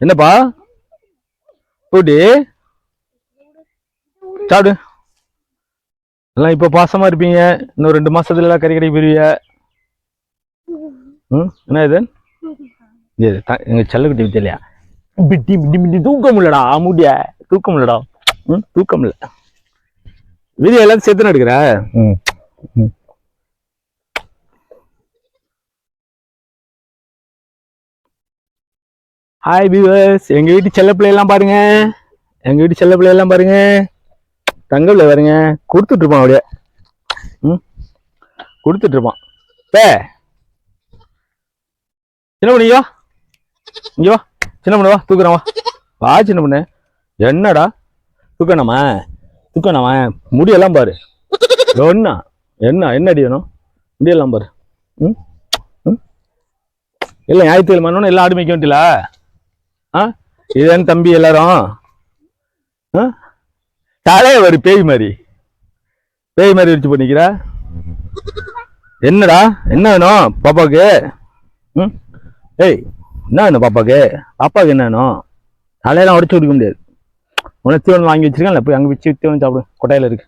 என்னப்பா? போட்டி சாப்பிடு. எல்லாம் இப்போ பாசமாக இருப்பீங்க. இன்னும் ரெண்டு மாதத்துல எல்லாம் கறி கடைக்கு போயிருவீங்க ம்? என்ன இது? இது த- செல்லக்குட்டி தெரியலையா பிட்டி பிட்டி பிட்டி. தூக்கம் இல்லடா முடிய? தூக்கம் இல்லடா. ம்? தூக்கம் இல்லை. வீடியோ எல்லாத்தையும் சேர்த்து எடுக்கிற? ம். ம். ஹாய் பீவர்ஸ் எங்கள் வீட்டு செல்ல பிள்ளையெல்லாம் பாருங்க. எங்கள் வீட்டு செல்ல பிள்ளையெல்லாம் பாருங்க. தங்க பிள்ளை பாருங்க. கொடுத்துட்ருப்பான் அப்படியே. ம்? கொடுத்துட்ருப்பான். பே. சின்ன பண்ணி இங்கே வா. சின்ன பண்ணு வா. தூக்குறேன் வா. வா சின்ன பண்ணு. என்னடா? தூக்கணாமா தூக்கணாமா முடியெல்லாம் பாரு. என்ன? என்ன? என்ன அடி வேணும்? முடியெல்லாம் பாரு. ம்? ம்? இல்லை ஞாயிற்றுக்கிழமை எல்லாம் ஆடு மேய்க்க வேண்டியல ஆ? இதுதான் தம்பி எல்லாரும். தலைய ஒரு பேய் மாதிரி. பேய் மாதிரி வச்சு பண்ணிக்கிற. என்னடா? என்ன வேணும் பாப்பாவுக்கு? ம்? ஏய் என்ன வேணும் பாப்பாவுக்கு? பாப்பாவுக்கு என்ன வேணும்? தலையெல்லாம் உடச்சு கொடுக்க முடியாது. உனக்கு தீவனம் வாங்கி வச்சிருக்கேன்ல போய் அங்கே வச்சு தீவனம் சாப்பிடு. கொட்டையில இருக்கு.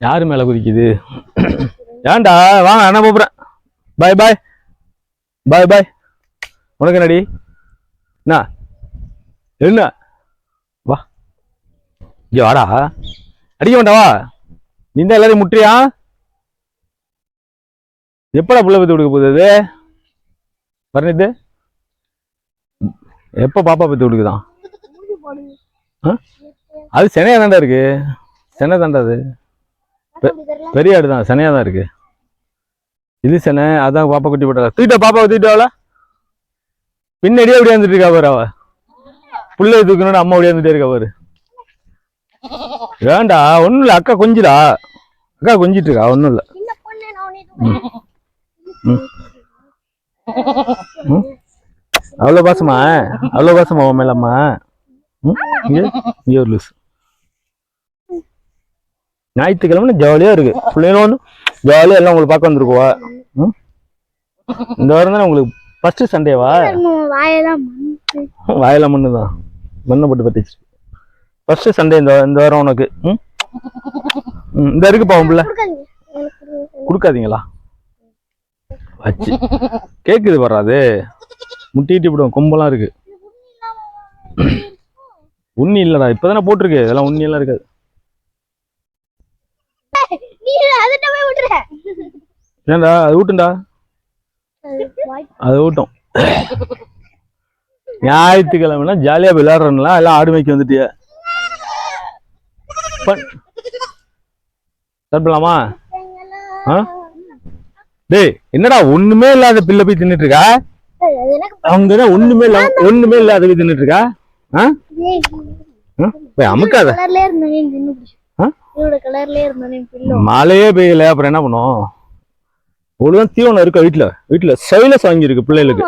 யாரு மேல குதிக்குது? ஏன்டா? வாங்க அண்ணா கூப்பிட்றேன்? பாய் பாய் பாய் பாய் உனக்கு என்னடி? என்ன? என்ன? வா. இங்கே வாடா. அடிக்க வேண்டாவா வா. நீ தான் எல்லாரையும் முட்டுறியா? எப்படா புள்ள பத்தி கொடுக்க போகுது அது? பரணித்து எப்போ பாப்பா பத்தி கொடுக்குதான் அது சென்னையா தாண்டா இருக்கு. சென்னை தாண்டா அது பெரிய ஆடு தான் சனையா தான் இருக்கு. இது சனே அதான் பாப்பா குட்டி போட்டா தூக்கிட்டா பாப்பாவை தூக்கிட்டாவளா பின்னாடியே ஒடியாந்துட்டு இருக்கா பாரு அவ. பிள்ளை தூக்கணும் அம்மா ஒடியாந்துட்டே இருக்கா பாரு. வேண்டா ஒண்ணும் இல்லை அக்கா கொஞ்சிடா. அக்கா கொஞ்சிட்டு இருக்கா ஒன்றும் இல்லை. அவ்வளோ பாசமா? அவ்வளோ பாசமா உன் மேலம்மா? இங்கே ஒரு லூஸ் ஞாயிற்றுக்கிழமை ஜாலியாக இருக்குது பிள்ளைங்களும் வந்து ஜாலியாக எல்லாம் உங்களை பார்க்க வந்துருக்குவா? இந்த வாரம் தானே உங்களுக்கு ஃபர்ஸ்ட் சண்டேவா உன் வாயெல்லாம் மண்ணு. தான் மண்ணை போட்டு பத்திச்சு. ஃபர்ஸ்ட் சண்டே இந்த இந்த வாரம் உனக்கு ம்? இந்த இருக்குப்பா உன் பிள்ளை. கொடுக்காதீங்களா? வச்சு. கேக்குது வராது முட்டிட்டு விடும் கொம்பெல்லாம் இருக்கு. உண்ணி இல்லடா இப்பதானே போட்டிருக்கு. இதெல்லாம் உண்ணி எல்லாம் இருக்காது. ஏன்டா அது ஊட்டுண்டா? வாய் அது ஊட்டும். ஞாயிற்றுக்கிழமைனா ஜாலியா போய் விளையாடுறோம்லாம் எல்லாம் ஆடு மேய்க்க வந்துட்டிய. சாப்பிடலாமா? ஆ? டேய் என்னடா ஒண்ணுமே இல்லாத பிள்ளை போய் தின்னுட்டு இருக்கா அவங்க என்ன ஒண்ணுமே இல்ல ஒண்ணுமே இல்லாத போய் தின்னுட்டு இருக்கா ஆ? போய் அமுக்காத. மழையே பெய்யல அப்புறம் என்ன பண்ணும் ஒழுங்கா தீவனம் இருக்கா வீட்டுல வீட்டுல சைலஸ் வாங்கியிருக்கு பிள்ளைகளுக்கு.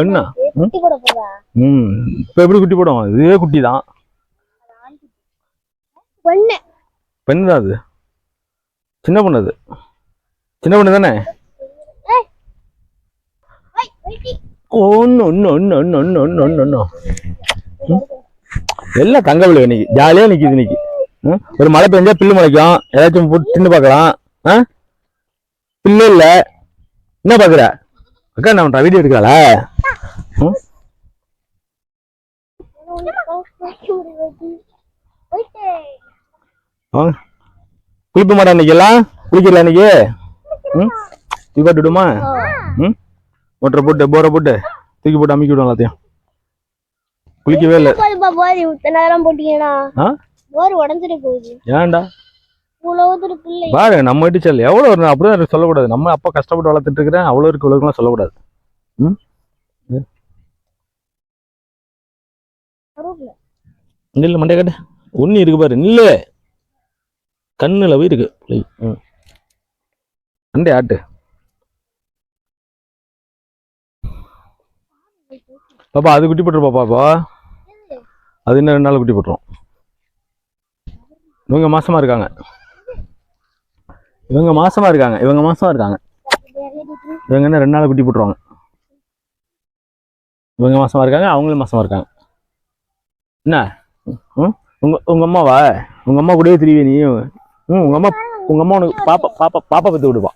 என்ன? பெருசு. குட்டி போட போதா? ம். இப்ப எப்படி குட்டி போடும் இதுவே குட்டி தான். பெண் தான் அது. சின்ன பொண்ணு அது. சின்ன பொண்ணு தானே. ஒன்னு ஒன்னு ஒன்னு ஒன்னு ஒன்னு ஒன்னு ஒன்னு ஒன்னு எல்லாம் தங்க விலை இன்னைக்கு. ஜாலியா நிக்குது இன்னைக்கு? ஒரு மழை பெஞ்சா பில்லு முளைக்கும். ஏதாச்சும் போட்டு தின்னு பார்க்கலாம். ஆ? பிள்ளை இல்ல. என்ன பாக்குற? அக்கா நான் வீடியோ எடுக்கல குளிப்ப மாட்டா இன்னைக்கு எல்லாம்? குளிக்கல இன்னைக்கு? தூக்கி போட்டுடுமா ம்? ஒட்டரை போட்டு போரை போட்டு தூக்கி போட்டு அமைக்கி விடுவோம் எல்லாத்தையும். குளிக்கவே இல்லை. போர் உடஞ்சிட்டு போகுது. ஏன்டா? பாரு நம்ம வீட்டு செல் எவ்வளோ வரும் அப்படிதான் சொல்லக்கூடாது. நம்ம அப்பா கஷ்டப்பட்டு வளர்த்துட்டு இருக்கிறேன். அவ்வளோ இருக்கு இவ்வளோக்குலாம் சொல்லக்கூடாது. ம். நில்லு மண்டே கட்டு. ஒன்று இருக்கு பாரு நில்லு. கண்ணுல போய் இருக்கு. ம். மண்டே ஆட்டு. பாப்பா அது குட்டி போட்டுரு பாப்பா அது இன்னும் ரெண்டு நாள் குட்டி போட்டுரும். இவங்க மாசமா இருக்காங்க. இவங்க மாசமா இருக்காங்க. இவங்க மாசமா இருக்காங்க. இவங்க என்ன ரெண்டு நாள் குட்டி போட்டுருவாங்க. இவங்க மாசமா இருக்காங்க அவங்களும் மாசமா இருக்காங்க. என்ன? உங்க உங்க அம்மாவா? உங்க அம்மா கூடயே திரிவே நீ? ம் உங்க அம்மா உங்க அம்மா உனக்கு பாப்பா பாப்பா பாப்பா பத்து விடுப்பா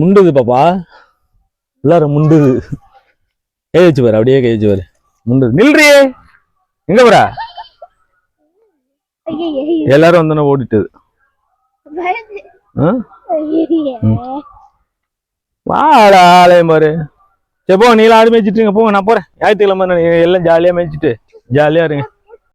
முண்டுது பாப்பா. எல்லாரும் முண்டுது. கை வச்சு பாரு அப்படியே கை வச்சு பாரு. முண்டுது. நில்றியே. எங்க ஐயையே. எல்லாரும் வந்தோன்னே ஓடிட்டது. வாடா ஆலயம் பாரு. சரி போ நீலாம் ஆடு மேய்ச்சிட்டுங்க போங்க நான் போறேன். ஞாயிற்றுக்கிழமை எல்லாம் ஜாலியா மேய்ச்சிட்டு. ஜாலியா இருங்க.